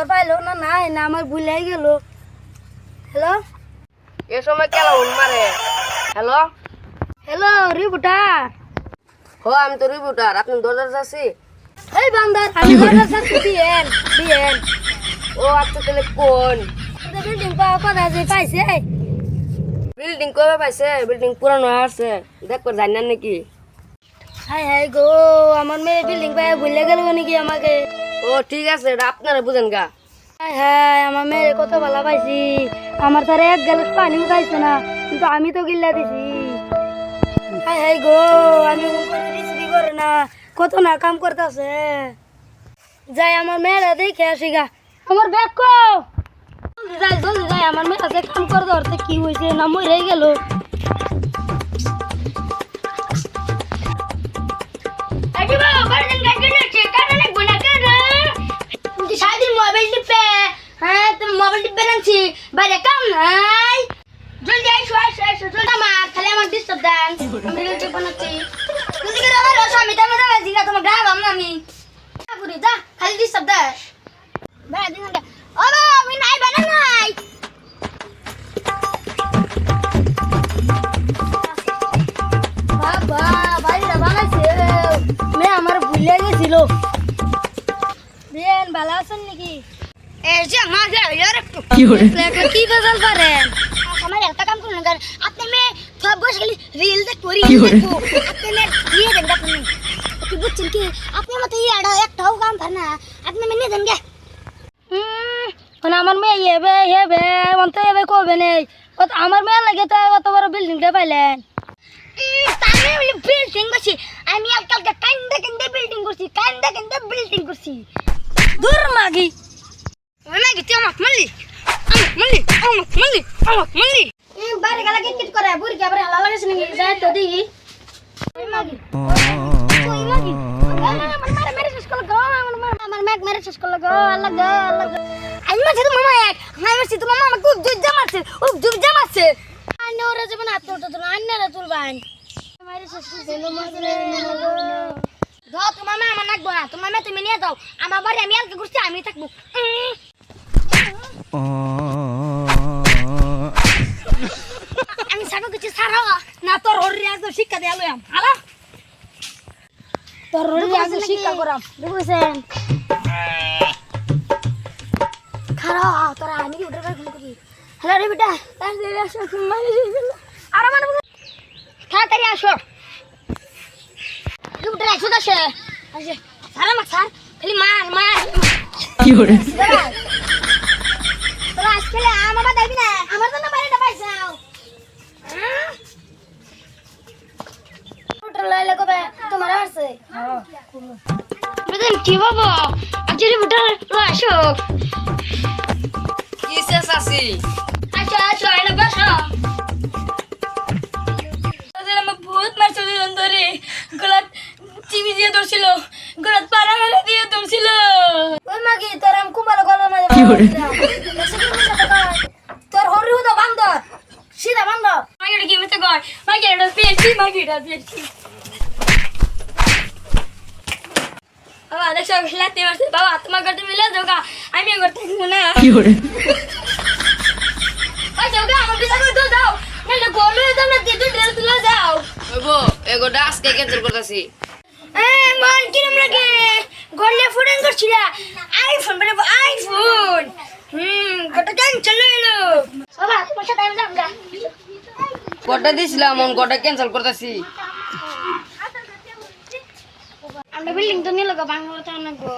খবর পাইলো না নাই না আমার ভুলে গেল। হ্যালো? এ সময় কেলা উন মারে? হ্যালো? হ্যালো রিপোর্টার হো আমি তো রিপোর্টার আপনি দরজা আছি এই বান্দার আমি ঘরের সাথে দিয়েন দিয়েন ও আচ্ছা তাহলে কোন? বিল্ডিং পাওয়া কথা যে পাইছে? বিল্ডিং কবে পাইছে? বিল্ডিং পুরানো আছে দেখ করে জানেন নাকি? হাই হাই গো আমার মেয়ে বিল্ডিং পায় ভুলে গেল নাকি আমাকে? ও ঠিক আছে এটা আপনারা বুঝেন গা। আমার মেয়ে কত ভালো পাইছি আমার এক গ্যালাস পানিও খাইছে না, কিন্তু আমি তো গিল্লা দিছি। হাই হাই গো, আমি করে না? কত না কাম করতেছে। যাই, আমার মেয়েরা দেখে আসি গা। আমার ব্যাগ কো। যাই যাই, আমার মেয়েরা কাম করে ধরতে কি হয়েছে না মরে গেল। মোবাইল বাইরে কাম নাই। জলদি আইসো আইসো আইসো, জলদি। আমার খালি আমার ডিস্টার্ব দেন আমি রিল টিপে নাচ্ছি জলদি করে আমার স্বামী তো আমার জিগা তোমার গায়ে বাম আমি। পুরি যা, খালি ডিস্টার্ব দে ভাই দিন ও আমি নাই বানা নাই। বাবা বাড়িটা বানাইছে। মেয়ে আমার ভুলে গেছিল। বিয়েন ভালো আছেন নাকি? এই যে মা গেল একটু কি বেজাল পারেন আমার একটা কাম করুন কারণ আপনি মেয়ে সব বসে গেলি রিল দেখ করি দেখো আপনি মেয়ে নিয়ে দেন আপনি কি বুঝছেন কি আপনি মতো এই আড়া একটাও কাম পার না আপনি মেয়ে নিয়ে দেন গে মানে আমার মেয়ে হেবে হেবে অন্ত হেবে কবে নেই কত আমার মেয়ে লাগে তো কত বড় বিল্ডিংটা পাইলেন তাহলে বিল্ডিং করছি আমি আজকালকে কান্দে কান্দে বিল্ডিং করছি কান্দে কান্দে বিল্ডিং করছি দূর মাগি মাগি তুই আমাক মারলি? আমাক মারলি? আমাক মারলি? আমাক মারলি? বাইরে গেলা কিট কিট করে, বুড়ি কে আবার হালা লাগাছে নাকি? যাই তো দেখি। মাগি? তুই মাগি? আমার আমার আমি মারছি তো মামা এক, আমি মারছি তো মামা আমাকে খুব জোর জামাচ্ছে খুব জোর জামাচ্ছে আন্নে ওরা যাবেন হাত তুলতে তো আন্নেরা তুলবেন মারে শেষ করছে মারে দাও তোমার মা নাকবো না তোমার মা তুমি নিয়ে যাও। আমার বাড়ি আমি আলকে করছি আমি থাকব। আমি সাবে কিছু সারা। না তোর হরি একদম শিক্ষা দিয়ে আলো হালা? তোর হরি একদম শিক্ষা করাম। বুঝছেন খারাপ তোরা আমি কি উঠে ফোন করি হ্যালো রে বেটা তাড়াতাড়ি আসো মানে আর মানে তাড়াতাড়ি আসো। উঠে আসো দাসে আসে। সারা মাছ সার। খালি মার মার। কি hore তোরা আজকে আমার বাবা দেখবি না আমার জন্য বাড়িটা পাইছাও উঠে লাইলে কবে তোমার বুঝলেন কি বাবা আজকে উঠে আসো। কি শেষ আছি? আসো আসো এনে বসো। তাদের আমার ভূত মারছে দুজন ধরে। গলাত টিভি দিয়ে ধরছিল। গলাত পাড়া মেলে দিয়ে ধরছিল। ওই মাগি তোর আমি কুমার গলার মাঝে কি হরে? তোর হরি হুদা বান্ধ সিধা বান্ধ মাগিটা কি মেতে কয়? মাগিটা পেয়েছি মাগিটা পেয়েছি বাবা দেখছ খেলাতে পারছে বাবা তোমার করতে মিলে যোগা। আমি করতে না কি hore ওই আমার পিছা করে তো দাও নাহলে গলে দাও না দিয়ে ড্রেস তুলে দাও ওগো এগোটা আজকে ক্যান্সেল করতেছি? এই মন কিরম লাগে গলে ফুডেন করছিল। আইফোন মানে আইফোন হুম কত টাইম চলে বাবা তোমার সাথে আমি যাম গা দিছিলাম মন কটা ক্যান্সেল করতেছি। আমরা বিল্ডিং তো নিয়ে লগা বাংলা তো অনেক গো